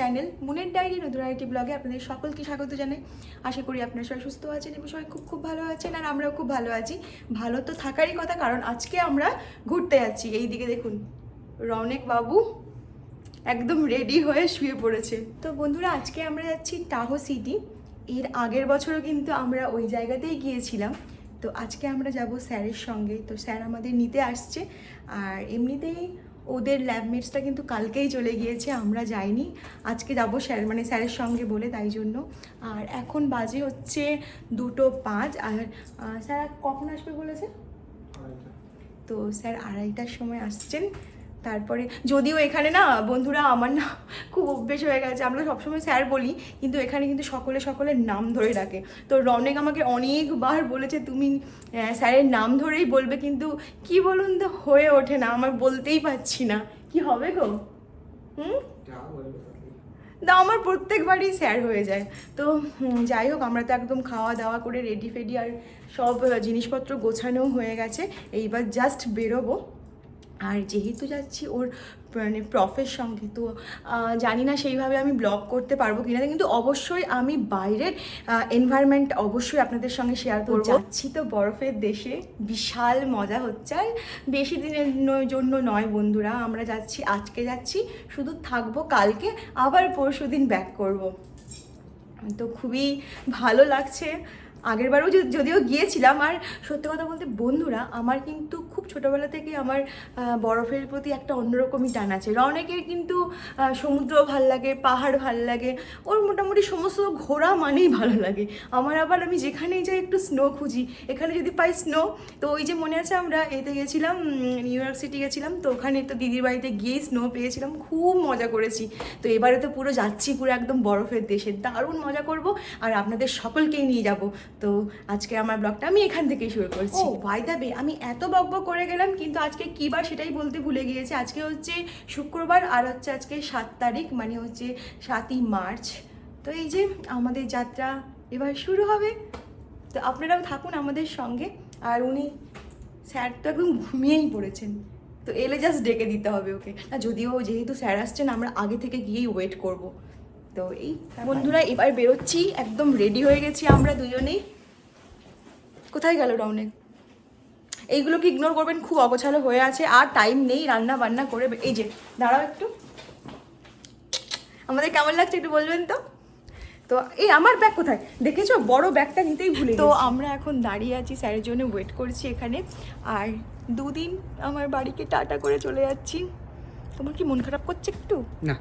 Channel মুনের diary নতুন IT ব্লগে আপনাদের সকলকে স্বাগত জানাই। আশা করি আপনারা সবাই সুস্থ আছেন এবং সবাই খুব খুব ভালো আছেন আর আমরাও খুব ভালো আছি। ভালো তো থাকারই কথা, কারণ আজকে আমরা ঘুরতে যাচ্ছি। এই দিকে দেখুন রৌনেক বাবু একদম রেডি হয়ে শুয়ে পড়েছে। তো বন্ধুরা, আজকে আমরা যাচ্ছি টাহো সিটি এর আগের বছরও কিন্তু আমরা ওই জায়গাতেই গিয়েছিলাম। তো আজকে আমরা যাব স্যারের সঙ্গে। তো স্যার আমাদের নিতে আসছে। আর এমনিতেই ওদের ল্যাবমেটসটা কিন্তু কালকেই চলে গিয়েছে আমরা যাইনি। আজকে যাব স্যার মানে স্যারের সঙ্গে বলে তাই জন্য। আর এখন বাজে হচ্ছে দুটো পাঁচ। আর স্যার কখন আসবে বলেছে? তো স্যার আড়াইটার সময় আসছেন। তারপরে যদিও এখানে না বন্ধুরা আমার না খুব অভ্যেস হয়ে গেছে। আমরা সবসময় স্যার বলি, কিন্তু এখানে কিন্তু সকলে সকলের নাম ধরে ডাকে। তো রনেক আমাকে অনেকবার বলেছে, তুমি স্যারের নাম ধরেই বলবে, কিন্তু কি বলুন তো, হয়ে ওঠে না, আমার বলতেই পারছি না। কি হবে গো? হুম? না, আমার প্রত্যেকবারই স্যার হয়ে যায়। তো যাই হোক, আমরা তো একদম খাওয়া দাওয়া করে রেডি ফেডি আর সব জিনিসপত্র গোছানো হয়ে গেছে। এইবার জাস্ট বেরোবো। আর যেহেতু যাচ্ছি ওর মানে প্রফের সঙ্গে তো জানি না সেইভাবে আমি ব্লগ করতে পারব কিনা কিন্তু অবশ্যই আমি বাইরের এনভায়রনমেন্ট অবশ্যই আপনাদের সঙ্গে শেয়ার করব। যাচ্ছি তো বরফের দেশে বিশাল মজা হচ্ছে। আর বেশি দিনের জন্য নয় বন্ধুরা আমরা যাচ্ছি আজকে যাচ্ছি শুধু থাকব কালকে আবার পরশু দিন ব্যাক করব। তো খুবই ভালো লাগছে। আগেরবারও যদিও গিয়েছিলাম, আর সত্যি কথা বলতে বন্ধুরা, আমার কিন্তু খুব ছোটোবেলা থেকে আমার বরফের প্রতি একটা অন্যরকমই টান আছে। অনেকের কিন্তু সমুদ্র ভালো লাগে, পাহাড় ভালো লাগে, ওর মোটামুটি সমস্ত ঘোরা মানেই ভালো লাগে। আমার আবার আমি যেখানেই যাই একটু স্নো খুঁজি। এখানে যদি পাই স্নো তো ওই যে মনে আছে আমরা এতে গেছিলাম নিউ ইয়র্ক সিটি গেছিলাম, তো ওখানে তো দিদির বাড়িতে গিয়েই স্নো পেয়েছিলাম, খুব মজা করেছি। তো এবারে তো পুরো যাচ্ছি পুরো একদম বরফের দেশে, দারুণ মজা করব, আর আপনাদের সকলকেই নিয়ে যাব। তো আজকে আমার ব্লগটা আমি এখান থেকেই শুরু করছি। ভাই দাবে আমি এত বকবক করে গেলাম, কিন্তু আজকে কী বার সেটাই বলতে ভুলে গিয়েছি। আজকে হচ্ছে শুক্রবার আর হচ্ছে আজকে সাত তারিখ মানে হচ্ছে সাতই মার্চ। তো এই যে আমাদের যাত্রা এবার শুরু হবে। তো আপনারাও থাকুন আমাদের সঙ্গে। আর উনি স্যার তো একদম ঘুমিয়েই পড়েছেন। তো এলে জাস্ট ডেকে দিতে হবে ওকে। না, যদিও যেহেতু স্যার আসছেন, আমরা আগে থেকে গিয়েই ওয়েট করব। তো এই বন্ধুরা এবার বেরোচ্ছি। একদম রেডি হয়ে গেছি আমরা দুজনেই। কোথায় গেল রাউনে এইগুলোকে ইগনোর করবেন খুব অগোছালো হয়ে আছে। আর টাইম নেই রান্না বান্না করে। এই যে দাঁড়াও একটু। আমাদের কেমন লাগছে একটু বলবেন তো? তো এই আমার ব্যাগ কোথায়? দেখেছ? বড় ব্যাগটা নিতেই ভুলে তো আমরা এখন দাঁড়িয়ে আছি স্যারের জন্য ওয়েট করছি এখানে। আর দুদিন আমার বাড়িকে টাটা করে চলে যাচ্ছি। তোমার কি মন খারাপ করছে একটু? না।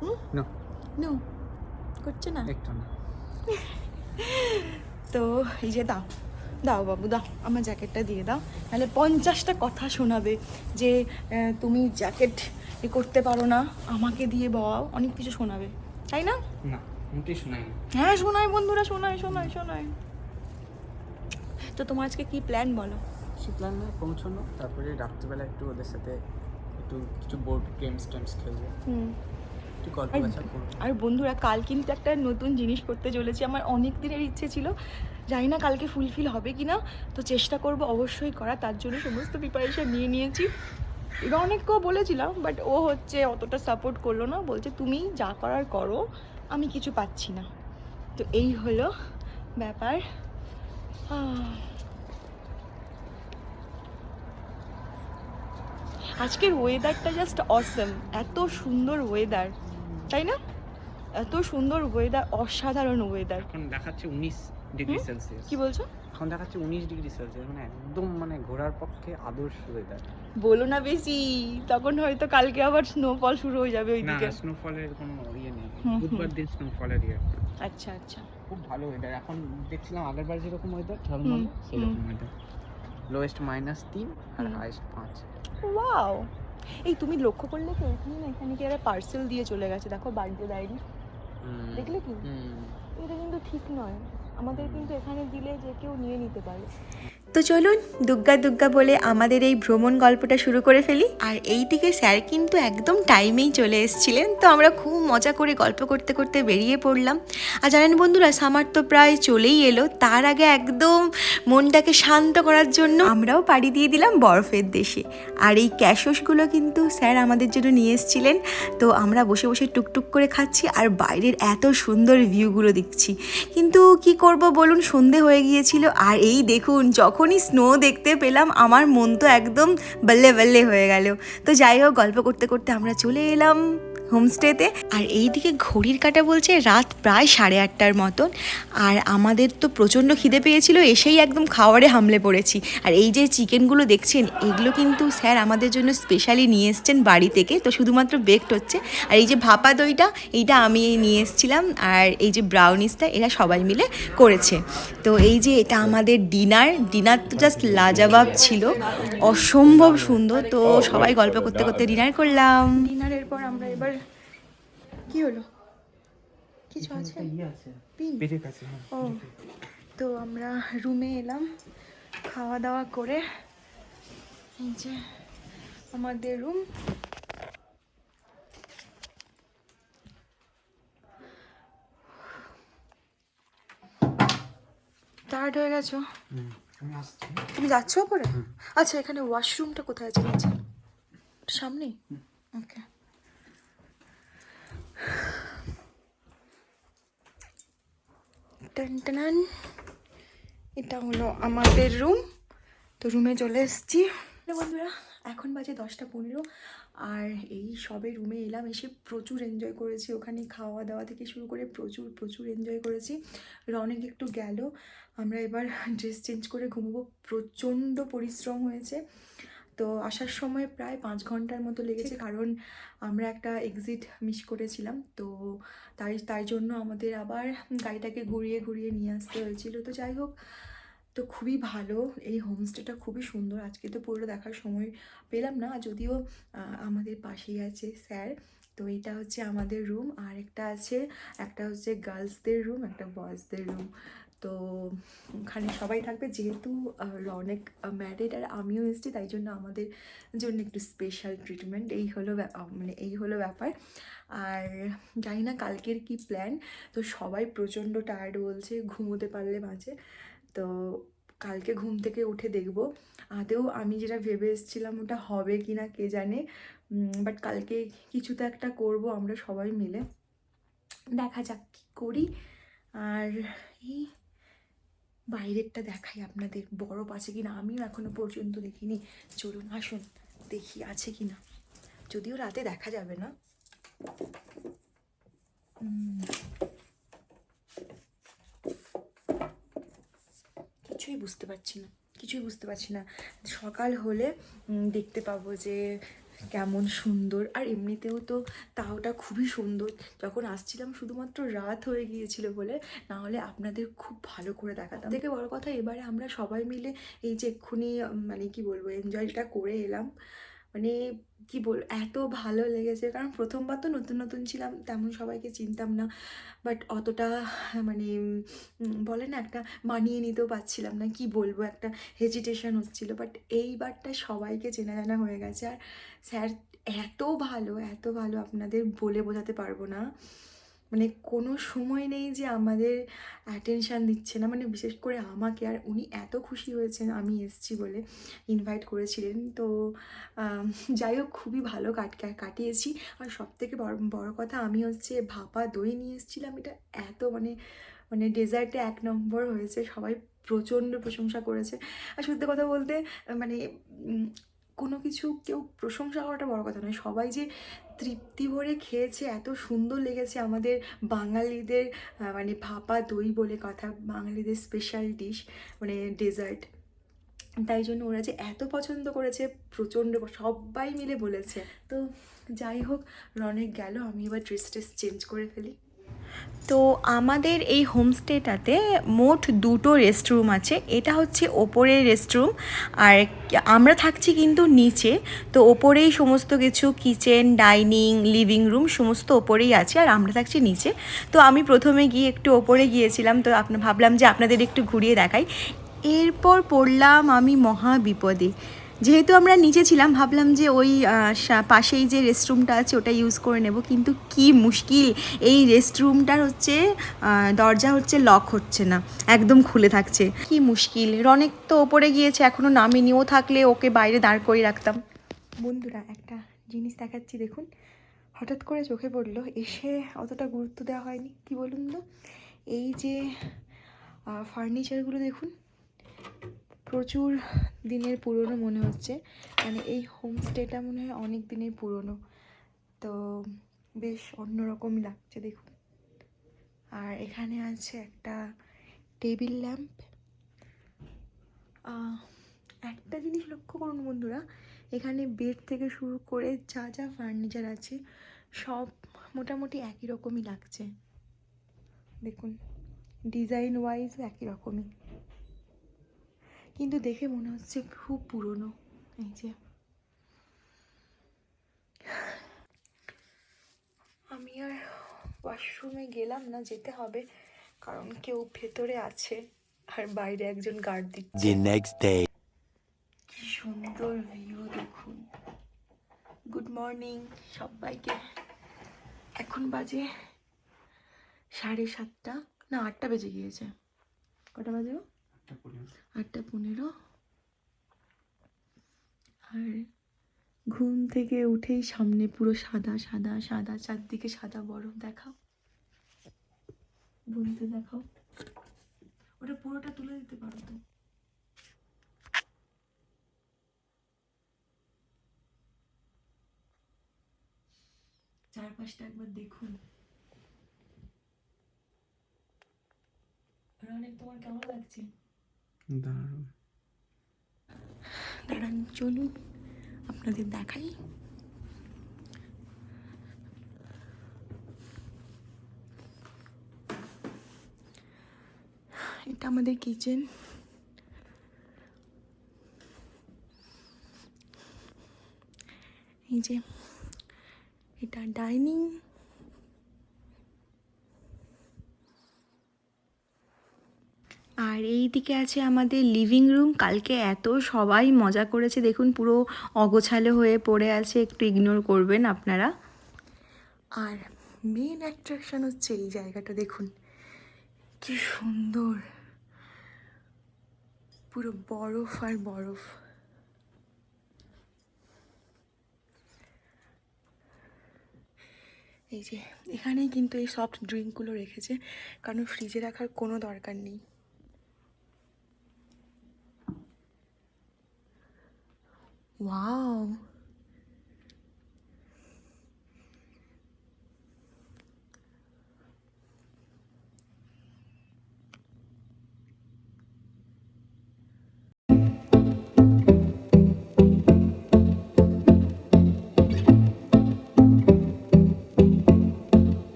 হুম? না। নো করছে না? একটু না। তো এই যে দাও দাও বাবু দাও আমার জ্যাকেটটা দিয়ে দাও। তাহলে পঞ্চাশটা কথা শোনাবে যে তুমি জ্যাকেট এ করতে পারো না আমাকে দিয়ে বাও অনেক কিছু শোনাবে। তাই না? না শোনাই হ্যাঁ শোনায় বন্ধুরা শোনায় শোনায় শোনায় তো তোমার আজকে কি প্ল্যান বলো? শীতলান্ডে পৌঁছানো তারপরে রাত্রিবেলা একটু ওদের সাথে একটু কিছু বোর্ড গেমস টেমস খেলব। হুম। একটু গল্প আর বন্ধুরা কাল কিন্তু একটা নতুন জিনিস করতে চলেছি। আমার অনেক দিনের ইচ্ছে ছিল জানি না কালকে ফুলফিল হবে কি না তো চেষ্টা করব অবশ্যই করা। তার জন্য সমস্ত প্রিপারেশন নিয়ে নিয়েছি। এবার অনেককেও বলেছিলাম বাট ও হচ্ছে অতটা সাপোর্ট করল না। বলছে তুমি যা করার করো আমি কিছু পাচ্ছি না। তো এই হলো ব্যাপার। আজকের ওয়েদারটা জাস্ট অসম এত সুন্দর ওয়েদার তাই না? এত সুন্দর ওয়েদার অসাধারণ ওয়েদার এখন দেখাচ্ছে উনিশ ডিগ্রি? সেলসিয়াস কি বলছো? এখন দেখাচ্ছে উনিশ ডিগ্রি সেলসিয়াস মানে একদম মানে ঘোরার পক্ষে আদর্শ ওয়েদার বলো না বেশি তখন হয়তো কালকে আবার স্নোফল শুরু হয়ে যাবে না ওইদিকে স্নোফলের কোনো ইয়ে নেই। বুধবার দিন স্নোফলের ইয়ে। আচ্ছা আচ্ছা। খুব ভালো ওয়েদার এখন দেখছিলাম আগের বার যেরকম ওয়েদার ঝলমলে সেরকম ওয়েদার লোয়েস্ট মাইনাস তিন আর। হাইস্ট পাঁচ। ওয়াও এই তুমি লক্ষ্য করলে কি এখানে না এখানে কি পার্সেল দিয়ে চলে গেছে? দেখো বার্থডে ডায়েরি দেখলে কি? এটা কিন্তু ঠিক নয়। আমাদের কিন্তু এখানে দিলে যে কেউ নিয়ে নিতে পারে। তো চলুন দুগ্গা দুগ্গা বলে আমাদের এই ভ্রমণ গল্পটা শুরু করে ফেলি। আর এই দিকে স্যার কিন্তু একদম টাইমেই চলে এসেছিলেন, তো আমরা খুব মজা করে গল্প করতে করতে বেরিয়ে পড়লাম। আর জানেন বন্ধুরা সামার তো প্রায় চলেই এলো, তার আগে একদম মনটাকে শান্ত করার জন্য আমরাও পাড়ি দিয়ে দিলাম বরফের দেশে। আর এই ক্যাশসগুলো কিন্তু স্যার আমাদের জন্য নিয়ে এসেছিলেন, তো আমরা বসে বসে টুকটুক করে খাচ্ছি আর বাইরের এত সুন্দর ভিউগুলো দেখছি। কিন্তু কি করব বলুন, সন্ধে হয়ে গিয়েছিল, আর এই দেখুন যখনই স্নো দেখতে পেলাম, আমার মন তো একদম বল্লে বল্লে হয়ে গেল। তো যাই হোক, গল্প করতে করতে আমরা চলে এলাম। হোমস্টেতে। আর এইদিকে ঘড়ির কাটা বলছে রাত প্রায় সাড়ে আটটার মতন। আর আমাদের তো প্রচণ্ড খিদে পেয়েছিল, এসেই একদম খাওয়ারে হামলে পড়েছি। আর এই যে চিকেনগুলো দেখছেন, এগুলো কিন্তু স্যার আমাদের জন্য স্পেশালি নিয়ে এসছেন বাড়ি থেকে। তো শুধুমাত্র বেকড হচ্ছে। আর এই যে ভাপা দইটা, এইটা আমি নিয়ে এসেছিলাম। আর এই যে ব্রাউনিসটা এরা সবাই মিলে করেছে। তো এই যে এটা আমাদের ডিনার ডিনার তো জাস্ট লাজাবাব ছিল। অসম্ভব সুন্দর। তো সবাই গল্প করতে করতে ডিনার করলাম। ডিনারের পর আমরা এবার কি হলো? কিছু আছে? পিন। কাছে হ্যাঁ ও। তো আমরা রুমে এলাম খাওয়া দাওয়া করে। এই যে আমাদের রুম। টায়ার্ড হয়ে গেছো? তুমি যাচ্ছ ওপরে আচ্ছা এখানে ওয়াশরুমটা কোথায় আছে? নিচে সামনেই? ওকে টান এটা হলো আমাদের রুম তো রুমে চলে এসেছি। বন্ধুরা, এখন বাজে দশটা পনেরো। আর এই সবে রুমে এলাম, এসে প্রচুর এনজয় করেছি। ওখানে খাওয়া দাওয়া থেকে শুরু করে প্রচুর প্রচুর এনজয় করেছি। রনেক একটু গেল। আমরা এবার ড্রেস চেঞ্জ করে ঘুমবো। প্রচণ্ড পরিশ্রম হয়েছে। তো আসার সময় প্রায় পাঁচ ঘণ্টার মতো লেগেছে কারণ আমরা একটা এক্সিট মিস করেছিলাম। তো তাই তাই জন্য আমাদের আবার গাড়িটাকে ঘুরিয়ে ঘুরিয়ে নিয়ে আসতে হয়েছিল। তো যাই হোক তো খুবই ভালো। এই হোমস্টেটা খুবই সুন্দর। আজকে তো পুরো দেখার সময় পেলাম না যদিও আমাদের পাশেই আছে স্যার। তো এটা হচ্ছে আমাদের রুম আর একটা আছে একটা হচ্ছে গার্লসদের রুম একটা বয়েজদের রুম তো ওখানে সবাই থাকবে, যেহেতু রনেক ম্যারিড আর আমিও এসেছি, তাই জন্য আমাদের জন্য একটু স্পেশাল ট্রিটমেন্ট এই হলো মানে এই হলো ব্যাপার। আর জানি না কালকের কি প্ল্যান তো সবাই প্রচণ্ড টায়ার্ড বলছে, ঘুমোতে পারলে বাঁচে। তো কালকে ঘুম থেকে উঠে দেখব। আদেও আমি যেটা ভেবে এসেছিলাম ওটা হবে কি না কে জানে। বাট কালকে কিছু তো একটা করব আমরা সবাই মিলে। দেখা যাক কী করি। আর এই বাইরেরটা দেখাই আপনাদের। বরফ আছে কি না আমিও এখনও পর্যন্ত দেখিনি। চলুন, আসুন, দেখি আছে কি না যদিও রাতে দেখা যাবে না। কিছুই বুঝতে পারছি না। কিছুই বুঝতে পারছি না। সকাল হলে দেখতে পাবো যে কেমন সুন্দর। আর এমনিতেও তো তাওটা খুবই সুন্দর। যখন আসছিলাম শুধুমাত্র রাত হয়ে গিয়েছিল বলে না হলে আপনাদের খুব ভালো করে দেখাতাম। থেকে বড় কথা, এবারে আমরা সবাই মিলে এই যে এক্ষুনি মানে কি বলব এনজয়টা করে এলাম। মানে কি বল, এত ভালো লেগেছে। কারণ প্রথমবার তো নতুন নতুন ছিলাম, তেমন সবাইকে চিনতাম না। বাট অতটা মানে বলে না, একটা মানিয়ে নিতেও পারছিলাম না, কি বলব, একটা হেজিটেশন হচ্ছিল। বাট এইবারটা সবাইকে চেনা জানা হয়ে গেছে। আর স্যার, এত ভালো এত ভালো আপনাদের বলে বোঝাতে পারব না। মানে কোনো সময় নেই যে আমাদের অ্যাটেনশান দিচ্ছে না। মানে বিশেষ করে আমাকে, আর উনি এত খুশি হয়েছেন আমি এসছি বলে ইনভাইট করেছিলেন। তো যাই হোক, খুবই ভালো কাট, কাটিয়েছি। আর সব থেকে বড় বড় কথা, আমি হচ্ছে ভাপা দই নিয়ে এসেছিলাম। এটা এত মানে মানে ডেজার্টে এক নম্বর হয়েছে। সবাই প্রচণ্ড প্রশংসা করেছে। আর সত্যি কথা বলতে মানে কোনো কিছু কেউ প্রশংসা করাটা বড় কথা নয়। সবাই যে তৃপ্তি ভরে খেয়েছে, এত সুন্দর লেগেছে আমাদের বাঙালিদের মানে ভাপা দই বলে কথা, বাঙালিদের স্পেশাল ডিশ মানে ডেজার্ট তাই জন্য ওরা যে এত পছন্দ করেছে, প্রচণ্ড সবাই মিলে বলেছে। তো যাই হোক, রনেক গেল, আমি এবার ড্রেস ট্রেস চেঞ্জ করে ফেলি। তো আমাদের এই হোমস্টেটাতে মোট দুটো রেস্টরুম আছে। এটা হচ্ছে ওপরের রেস্টরুম আর আমরা থাকছি কিন্তু নিচে। তো ওপরেই সমস্ত কিছু কিচেন, ডাইনিং, লিভিং রুম সমস্ত ওপরেই আছে আর আমরা থাকছি নিচে। তো আমি প্রথমে গিয়ে একটু ওপরে গিয়েছিলাম তো আপনার ভাবলাম যে আপনাদের একটু ঘুরিয়ে দেখাই। এরপর পড়লাম আমি মহা বিপদে যেহেতু আমরা নিচে ছিলাম, ভাবলাম যে ওই পাশেই যে রেস্টরুমটা আছে ওটা ইউজ করে নেব। কিন্তু কি মুশকিল, এই রেস্টরুমটার হচ্ছে দরজা হচ্ছে লক হচ্ছে না, একদম খুলে থাকছে। কি মুশকিল, রনেক তো ওপরে গিয়েছে এখনও নামেনি, ও থাকলে ওকে বাইরে দাঁড় করিয়ে রাখতাম। বন্ধুরা, একটা জিনিস দেখাচ্ছি, দেখুন। হঠাৎ করে চোখে পড়ল, এসে অতটা গুরুত্ব দেওয়া হয়নি। কি বলুন তো? এই যে ফার্নিচারগুলো দেখুন প্রচুর দিনের পুরনো মনে হচ্ছে। মানে এই হোমস্টেটা মনে হয় অনেক দিনের পুরনো। তো বেশ অন্যরকম লাগছে, দেখুন। আর এখানে আছে একটা টেবিল ল্যাম্প একটা জিনিস লক্ষ্য করুন বন্ধুরা, এখানে বেড থেকে শুরু করে যা যা ফার্নিচার আছে, সব মোটামুটি একই রকমই লাগছে। দেখুন ডিজাইন ওয়াইজ একই রকমই। কিন্তু দেখে মনে হচ্ছে খুব পুরনো। এই যে। আমি আর ওয়াশরুমে গেলাম না যেতে হবে কারণ কেউ ভেতরে আছে আর বাইরে একজন গার্ড দিচ্ছে। কি সুন্দর ভিউ দেখুন। গুড মর্নিং সবাইকে। এখন বাজে সাড়ে সাতটা না আটটা বেজে গিয়েছে। কটা বাজে? আটটা পনেরো। আর ঘুম থেকে উঠেই সামনে পুরো সাদা সাদা সাদা, চারদিকে সাদা বরফ দেখাও। বলতে দেখাও। ওটা পুরোটা তুলে দিতে পারো তো? চারপাশটা একবার দেখুন। অনেক তোমার কেমন লাগছে? দারুণ দাঁড়ান চলুন আপনাদের দেখাই। এটা আমাদের কিচেন। এই যে এটা ডাইনিং। আর এই দিকে আছে আমাদের লিভিং রুম কালকে এত সবাই মজা করেছে। দেখুন, পুরো অগোছালো হয়ে পড়ে আছে। একটু ইগনোর করবেন আপনারা। আর মেন অ্যাট্রাকশন হচ্ছে এই জায়গাটা, দেখুন। কি সুন্দর। পুরো বরফ আর বরফ। এই যে, এখানেই কিন্তু এই সফট ড্রিঙ্কগুলো রেখেছে। কারণ ফ্রিজে রাখার কোনো দরকার নেই। ওয়াও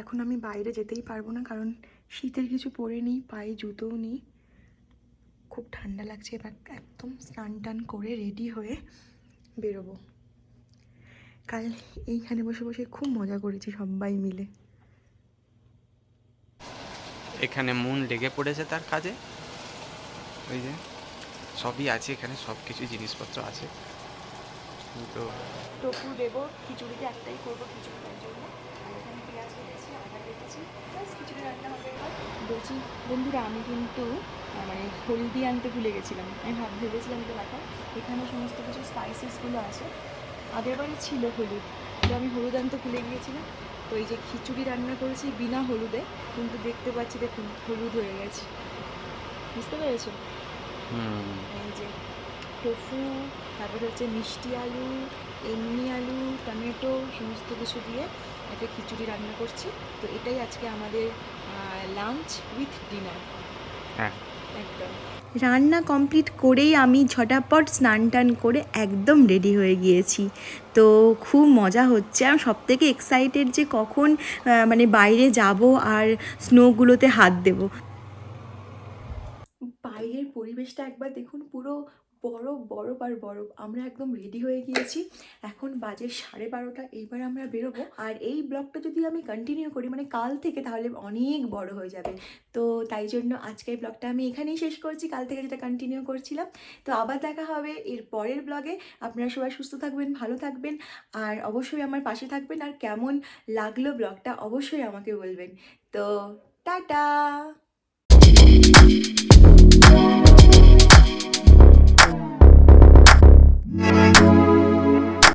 এখন আমি বাইরে যেতেই পারব না, কারণ শীতের কিছু পরে নিই, পায়ে জুতোও নিই। খুব ঠান্ডা লাগছে এবার একদম স্নান টান করে রেডি হয়ে বেরোবো। কাল এইখানে বসে বসে খুব মজা করেছি সবাই মিলে। এখানে মন লেগে পড়েছে তার কাজে। ওই যে সবই আছে এখানে সব কিছু জিনিসপত্র আছে। তো টপু দেবো খিচুড়িতে একটাই করব খিচুড়িটার জন্য। এখানে পেঁয়াজ কেটেছি আদা কেটেছি ব্যাস খিচুড়ি রান্না হবে বলছি বন্ধুরা আমি কিন্তু মানে হলদি আনতে ভুলে গেছিলাম। আমি ভাব ভেবেছিলাম তো দেখা এখানে সমস্ত কিছু স্পাইসেসগুলো আছে। আগের বারে ছিল হলুদ তো আমি হলুদ আনতে ভুলে গিয়েছিলাম। তো এই যে খিচুড়ি রান্না করেছি বিনা হলুদে কিন্তু দেখতে পাচ্ছি দেখুন হলুদ হয়ে গেছে। বুঝতে পেরেছ? এই যে টোফু তারপরে হচ্ছে মিষ্টি আলু এমনি আলু টমেটো সমস্ত কিছু দিয়ে একটা খিচুড়ি রান্না করছি। তো এটাই আজকে আমাদের লাঞ্চ উইথ ডিনার হ্যাঁ। একদম। রান্না কমপ্লিট করেই আমি ঝটাপট স্নান টান করে একদম রেডি হয়ে গিয়েছি। তো খুব মজা হচ্ছে। আমি সব থেকে এক্সাইটেড যে কখন মানে বাইরে যাব আর স্নোগুলোতে হাত দেব। বাইরের পরিবেশটা একবার দেখুন পুরো বরফ বরফ আর বরফ। আমরা একদম রেডি হয়ে গিয়েছি। এখন বাজে সাড়ে বারোটা, এইবার আমরা বেরোবো। আর এই ব্লগটা যদি আমি কন্টিনিউ করি মানে কাল থেকে, তাহলে অনেক বড় হয়ে যাবে। তো তাই জন্য আজকে এই ব্লগটা আমি এখানেই শেষ করছি। কাল থেকে যেটা কন্টিনিউ করছিলাম। তো আবার দেখা হবে এর পরের ব্লগে আপনারা সবাই সুস্থ থাকবেন, ভালো থাকবেন। আর অবশ্যই আমার পাশে থাকবেন। আর কেমন লাগল ব্লগটা অবশ্যই আমাকে বলবেন। তো টাটা!